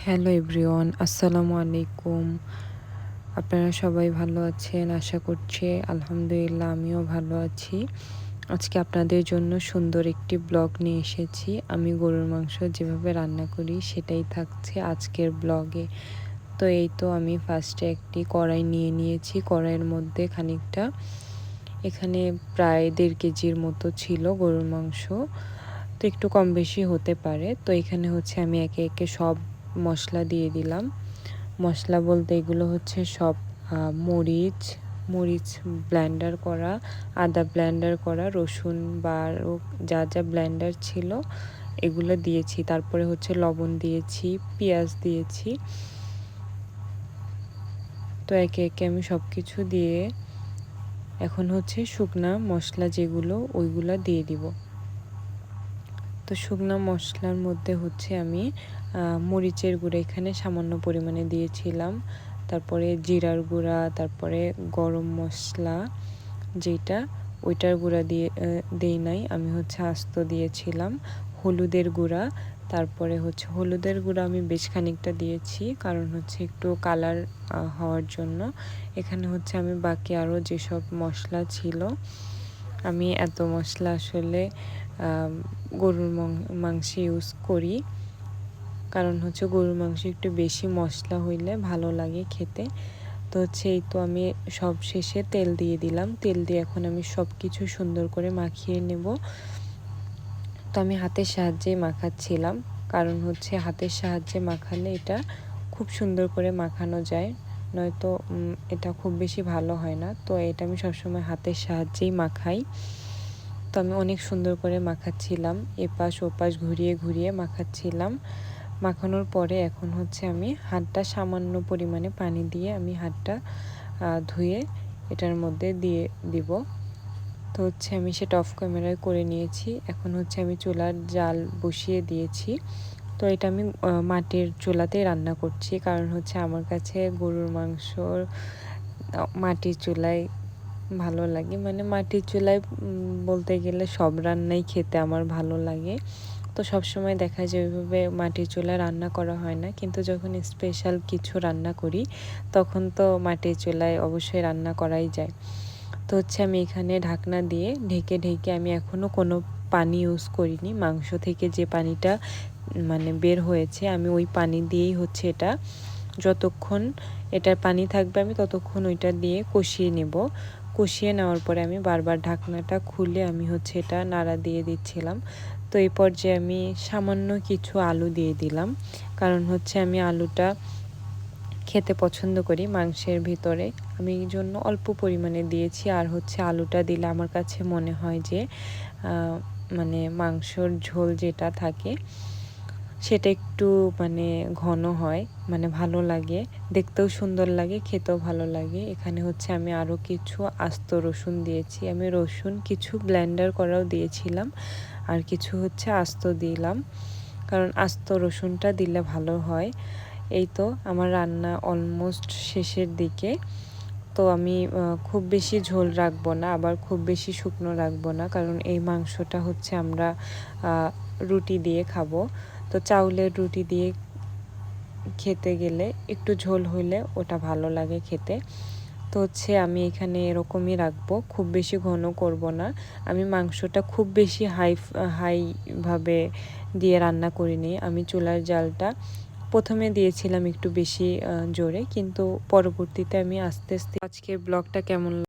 Hello everyone আসসালামু আলাইকুম আপনারা সবাই ভালো আছেন আশা করছি আলহামদুলিল্লাহ আমিও ভালো আছি আজকে আপনাদের জন্য সুন্দর একটি ব্লগ নিয়ে এসেছি আমি গরুর মাংস যেভাবে রান্না করি সেটাই থাকছে আজকের ব্লগে তো এই তো আমি ফার্স্টে একটি কড়াই নিয়ে নিয়েছি কড়াইয়ের মধ্যে খানিকটা এখানে প্রায় দেড় কেজির মতো ছিল গরুর মাংস তো একটু কম বেশি হতে পারে তো এখানে হচ্ছে আমি একে একে সব মশলা দিয়ে দিলাম। মশলা বলতে এগুলো হচ্ছে সব মরিচ মরিচ ব্ল্যান্ডার করা, আদা ব্ল্যান্ডার করা, রসুন বা যা যা ব্ল্যান্ডার ছিল এগুলো দিয়েছি। তারপরে হচ্ছে লবণ দিয়েছি, পেঁয়াজ দিয়েছি। তো একে একে আমি সব কিছু দিয়ে এখন হচ্ছে শুকনা মশলা যেগুলো ওইগুলো দিয়ে দিব। তো শুকনা মশলার মধ্যে হচ্ছে আমি মরিচের গুঁড়া এখানে সামান্য পরিমাণে দিয়েছিলাম। তারপরে জিরার গুঁড়া, তারপরে গরম মশলা যেটা, ওইটার গুঁড়া দিয়ে দেই নাই। আমি হচ্ছে আস্ত দিয়েছিলাম হলুদের গুঁড়া। তারপরে হচ্ছে হলুদের গুঁড়া আমি বেশ খানিকটা দিয়েছি, কারণ হচ্ছে একটু কালার হওয়ার জন্য। এখানে হচ্ছে আমি বাকি আরও যেসব মশলা ছিল, আমি এত মশলা আসলে গরুর মাংসে ইউজ করি। কারণ হচ্ছে গরুর মাংস একটু বেশি মশলা হইলে ভালো লাগে খেতে। তো হচ্ছে এই তো আমি সব শেষে তেল দিয়ে দিলাম। তেল দিয়ে এখন আমি সব কিছু সুন্দর করে মাখিয়ে নেব। তো আমি হাতের সাহায্যে মাখাচ্ছিলাম। কারণ হচ্ছে হাতের সাহায্যে মাখালে এটা খুব সুন্দর করে মাখানো যায়। নয়তো এটা খুব বেশি ভালো হয় না। তো এটা আমি সবসময় হাতের সাহায্যেই মাখাই। তো আমি অনেক সুন্দর করে মাখাচ্ছিলাম। এপাশ ওপাশ ঘুরিয়ে ঘুরিয়ে মাখাচ্ছিলাম। মাখানোর পরে এখন হচ্ছে আমি হাতটা সামান্য পরিমাণে পানি দিয়ে আমি হাতটা ধুয়ে এটার মধ্যে দিয়ে দিব। তো হচ্ছে আমি সেটা অফ ক্যামেরায় করে নিয়েছি। এখন হচ্ছে আমি চুলার জাল বসিয়ে দিয়েছি। তো এটা আমি মাটির চুলাতেই রান্না করছি। কারণ হচ্ছে আমার কাছে গরুর মাংস মাটির চুলায় ভালো লাগে। মানে মাটির চুলায় বলতে গেলে সব রান্নাই খেতে আমার ভালো লাগে। তো সবসময় দেখা যায় ওইভাবে মাটির চুলায় রান্না করা হয় না। কিন্তু যখন স্পেশাল কিছু রান্না করি, তখন তো মাটির চুলায় অবশ্যই রান্না করাই যায়। তো হচ্ছে আমি এখানে ঢাকনা দিয়ে ঢেকে ঢেকে আমি এখনও কোনো পানি ইউজ করিনি। মাংস থেকে যে পানিটা মানে বের হয়েছে, আমি ওই পানি দিয়েই হচ্ছে এটা। যতক্ষণ এটার পানি থাকবে, আমি ততক্ষণ ওইটা দিয়ে কষিয়ে নেব। কষিয়ে নেওয়ার পরে আমি বারবার ঢাকনাটা খুলে আমি হচ্ছে এটা নাড়া দিয়ে দিচ্ছিলাম। তো এই পর্যায়ে আমি সামান্য কিছু আলু দিয়ে দিলাম। কারণ হচ্ছে আমি আলুটা খেতে পছন্দ করি মাংসের ভিতরে। আমি এই জন্য অল্প পরিমাণে দিয়েছি। আর হচ্ছে আলুটা দিলে আমার কাছে মনে হয় যে মানে মাংসর ঝোল যেটা থাকে সেটা একটু মানে ঘন হয় মানে ভালো লাগে। দেখতেও সুন্দর লাগে, খেতেও ভালো লাগে। এখানে হচ্ছে আমি আরও কিছু আস্ত রসুন দিয়েছি। আমি রসুন কিছু ব্লেন্ডার করাও দিয়েছিলাম, আর কিছু হচ্ছে আস্ত দিলাম। কারণ আস্ত রসুনটা দিলে ভালো হয়। এই তো আমার রান্না অলমোস্ট শেষের দিকে। তো আমি খুব বেশি ঝোল রাখব না, আবার খুব বেশি শুকনো রাখব না। কারণ এই মাংসটা হচ্ছে আমরা রুটি দিয়ে খাব। তো চাউলের রুটি দিয়ে খেতে গেলে একটু ঝোল হলে ওটা ভালো লাগে খেতে। তো হচ্ছে আমি এখানে এরকমই রাখব, খুব বেশি ঘন করব না। আমি মাংসটা খুব বেশি হাই হাইভাবে দিয়ে রান্না করিনি। আমি চুলার জালটা প্রথমে দিয়েছিলাম একটু বেশি জোরে, কিন্তু পরবর্তীতে আমি আস্তে আস্তে আজকের ব্লগটা কেমন